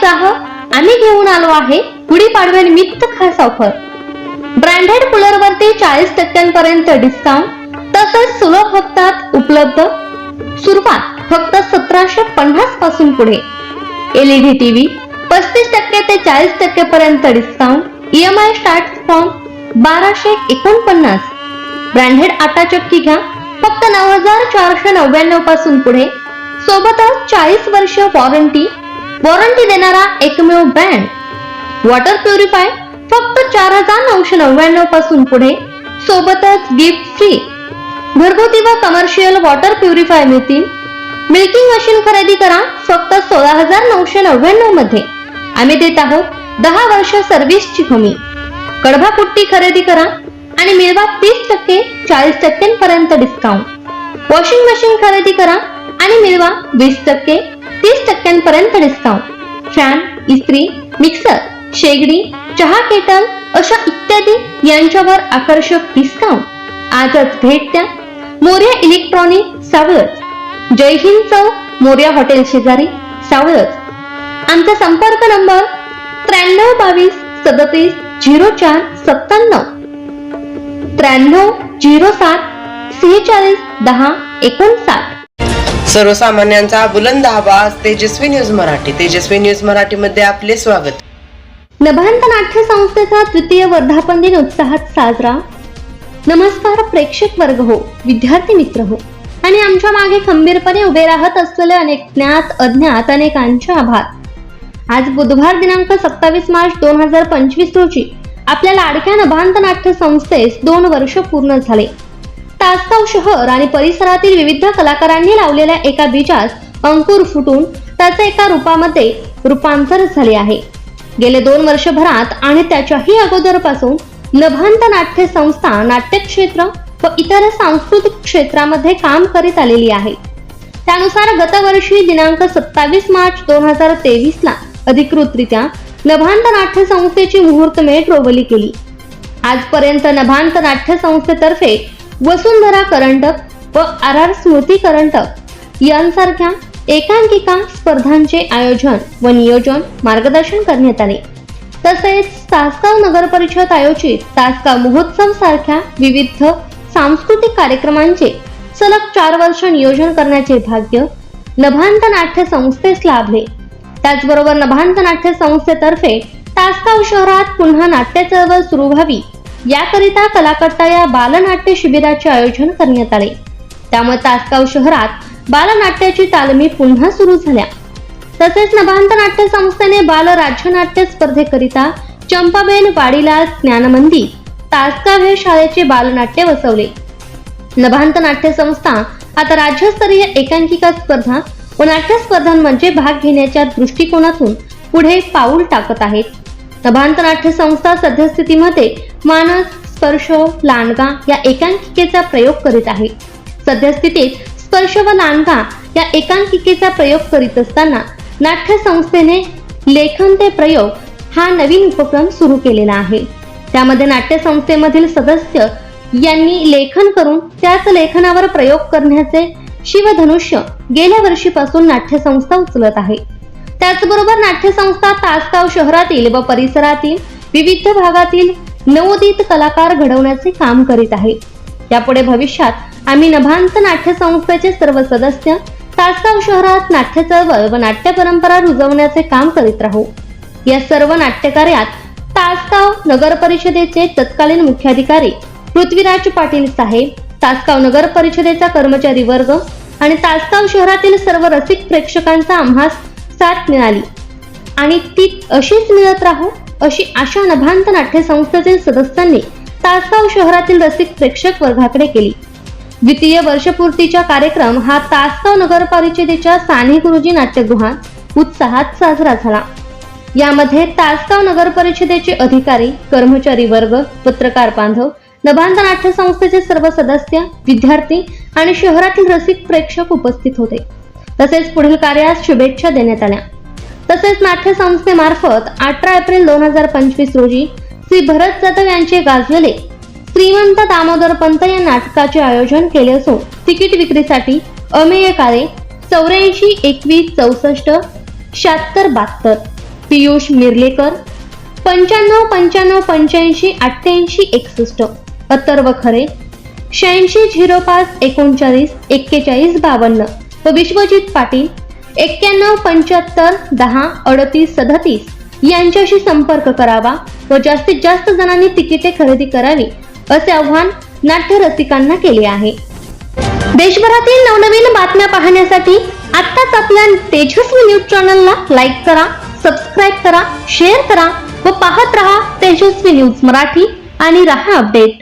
ग्राहक आम्ही घेऊन आलो आहे. गुढीपाडव्यानिमित्त खास ऑफर ब्रँडेड कूलर वरती चाळीस टक्क्यांपर्यंत डिस्काउंट तसेच सुलभ हप्त्यात उपलब्ध. सुरुवात फक्त सतराशे पन्नासपासून पुढे. एलईडी टीव्ही पस्तीस टक्के ते चाळीस टक्के पर्यंत डिस्काउंट ईएमआय स्टार्ट फॉर्म बाराशे एकोणपन्नास. ब्रँडेड आटा चक्की घ्या. फक्त नऊ हजार चारशे नव्याण्णवपासून पुढे. सोबतच चाळीस वर्ष वॉरंटी वॉरंटी देणारा एकमेव ब्रँड वॉटर प्युरिफाय फक्त चार हजार नऊशे नव्याण्णवपासून पुढे. सोबतच गिफ्ट फ्री. घरगुती व कमर्शियल वॉटर प्युरिफाय मिळतील. मिल्किंग मशीन खरेदी करा फक्त सोळा हजार नऊशे नव्याण्णवमध्ये. आम्ही देत आहोत दहा वर्ष सर्व्हिसची हमी. कडभा पुट्टी खरेदी करा आणि मिळवा तीस टक्के चाळीस टक्क्यांपर्यंत डिस्काउंट वॉशिंग मशीन खरेदी करा आणि मिळवा वीस टक्के तीस टक्क्यांपर्यंत डिस्काउंट. फॅन इस्त्री मिक्सर शेगडी चहा केटल अशा इत्यादी यांच्यावर आकर्षक डिस्काउंट. आजच भेट द्या. मोर्या इलेक्ट्रॉनिक सावळच जय हिंद चौक मोर्या हॉटेल शेजारी सावळच आमचा संपर्क नंबर त्र्याण्णव बावीस सदतीस झिरो चार सत्त्याण्णव. त्र्याण्णव झिरो सात सेहेचाळीस दहा एकोणसाठ. सर्वसामान्यांचा बुलंद आवाज तेजस्वी न्यूज मराठी. तेजस्वी न्यूज मराठी मध्ये आपले स्वागत. नभांत नाट्य संस्थेचा द्वितीय वर्धापन दिन उत्साहात साजरा. नमस्कार प्रेक्षक वर्ग हो विद्यार्थी मित्र हो. आणि आमच्या मागे खंबीरपणे उभे राहत असलेले अनेक ज्ञात अज्ञात अनेकांचे आभार. आज बुधवार दिनांक सत्तावीस मार्च दोन हजार पंचवीस रोजी आपल्या लाडक्या नभांत नाट्य संस्थेस दोन वर्ष पूर्ण झाले. तासगाव शहर आणि परिसरातील विविध कलाकारांनी लावलेल्या एका बीजास अंकुर फुटून त्याचे एका रूपामध्ये रूपांतर झाले आहे. गेले दोन वर्षभरात आणि त्याच्याही अगोदरपासून नभांत नाट्य संस्था नाट्यक्षेत्र व इतर सांस्कृतिक क्षेत्रामध्ये काम करीत आलेली आहे. त्यानुसार गतवर्षी दिनांक सत्तावीस मार्च दोन हजार तेवीस ला अधिकृतरित्या नभांत नाट्य संस्थेची मुहूर्तमेढ रोवली केली आजपर्यंत नभांत नाट्य संस्थेतर्फे वसुंधरा करंडक व आर आर स्मृती करंडक यांसारख्या एकांकिका स्पर्धांचे आयोजन व नियोजन मार्गदर्शन करण्यात आले. तसेच तासगाव नगर परिषद आयोजित तासगाव महोत्सव सारख्या विविध सांस्कृतिक कार्यक्रमांचे सलग चार वर्ष नियोजन करण्याचे भाग्य नभांत नाट्य संस्थेस लाभले. त्याचबरोबर नभांत नाट्य संस्थेतर्फे तासगाव शहरात पुन्हा नाट्य चळवळ सुरू व्हावी. याकरिता कलाकट्टा या बालनाट्य शिबिराचे आयोजन करण्यात आले. त्यामुळे तासगाव शहरात बालनाट्याची तालमी पुन्हा सुरू झाल्या. तसेच नभांत नाट्य संस्थेने बाल राज्यनाट्य स्पर्धेकरिता चंपाबेन वाडीलाल ज्ञानमंदी तासगाव हे शाळेचे बालनाट्य बसवले नभांत नाट्य संस्था आता राज्यस्तरीय एकांकिका स्पर्धा व नाट्य स्पर्धांमध्ये भाग घेण्याच्या दृष्टिकोनातून पुढे पाऊल टाकत आहेत. नाट्य संस्था सद्यस्थितीमध्ये मानस स्पर्श लांडगा या एकांकिकेचा प्रयोग करीत आहे. सद्यस्थितीत स्पर्श व लांडगा या एकांकिकेचा प्रयोग करीत असताना नाट्य संस्थेने लेखन ते प्रयोग हा नवीन उपक्रम सुरू केलेला आहे. त्यामध्ये नाट्य संस्थेमधील सदस्य यांनी लेखन करून त्याच लेखनावर प्रयोग करण्याचे शिवधनुष्य गेल्या वर्षीपासून नाट्य संस्था उचलत आहे. त्याचबरोबर नाट्यसंस्था तासगाव शहरातील व परिसरातील विविध भागातील नवोदित कलाकार घडवण्याचे काम करीत आहे यापुढे भविष्यात आम्ही नभांत नाट्यसंस्थेचे सर्व सदस्य तासगाव शहरात नाट्य चळवळ व नाट्य परंपरा रुजवण्याचे काम करीत राहू. या सर्व नाट्यकार्यात तासगाव नगर परिषदेचे तत्कालीन मुख्याधिकारी पृथ्वीराज पाटील साहेब तासगाव नगर परिषदेचा कर्मचारी वर्ग आणि तासगाव शहरातील सर्व रसिक प्रेक्षकांचा आम्हास साथ मिळाली. आणि ती अशीच मिळत राहू अशी आशा नभांत नाट्य संस्थेतील सदस्यांनी तासगाव शहरातील रसिक प्रेक्षक वर्गाकडे केली. द्वितीय वर्षपूर्तीचा कार्यक्रम हा तासगाव नगर परिषदेच्या साने गुरुजी नाट्यगृहात उत्साहात साजरा झाला. यामध्ये तासगाव नगर परिषदेचे अधिकारी कर्मचारी वर्ग पत्रकार बांधव नभांत नाट्य संस्थेचे सर्व सदस्य विद्यार्थी आणि शहरातील रसिक प्रेक्षक उपस्थित होते. तसेच पुढील कार्यास शुभेच्छा देण्यात आल्या. तसेच नाट्य संस्थेमार्फत अठरा एप्रिल दोन हजार पंचवीस रोजी श्री भरत जाधव यांचे गाजलेले श्रीमंत दामोदर पंत या नाटकाचे आयोजन केले असून तिकीट विक्रीसाठी अमेय काळे चौऱ्याऐंशी एकवीस चौसष्ट शहात्तर बहात्तर पियुष मिर्लेकर पंच्याण्णव पंच्याण्णव पंच्याऐंशी अठ्ठ्याऐंशी एकसष्ट अथर्व खरे शहाऐंशी झिरो पाच एकोणचाळीस एक्केचाळीस बावन्न व विश्वजित पाटील एक्क्याण्णव पंच्याहत्तर दहा अडतीस सदतीस यांच्याशी संपर्क करावा व जास्तीत जास्त जणांनी तिकिटे खरेदी करावी असे आव्हान नाट्य रसिकांना केले आहे. देशभरातील नवनवीन बातम्या पाहण्यासाठी आत्ताच आपल्या तेजस्वी न्यूज चॅनलला लाईक करा सबस्क्राईब करा शेअर करा व पाहत रहा तेजस्वी न्यूज मराठी आणि रहा अपडेट.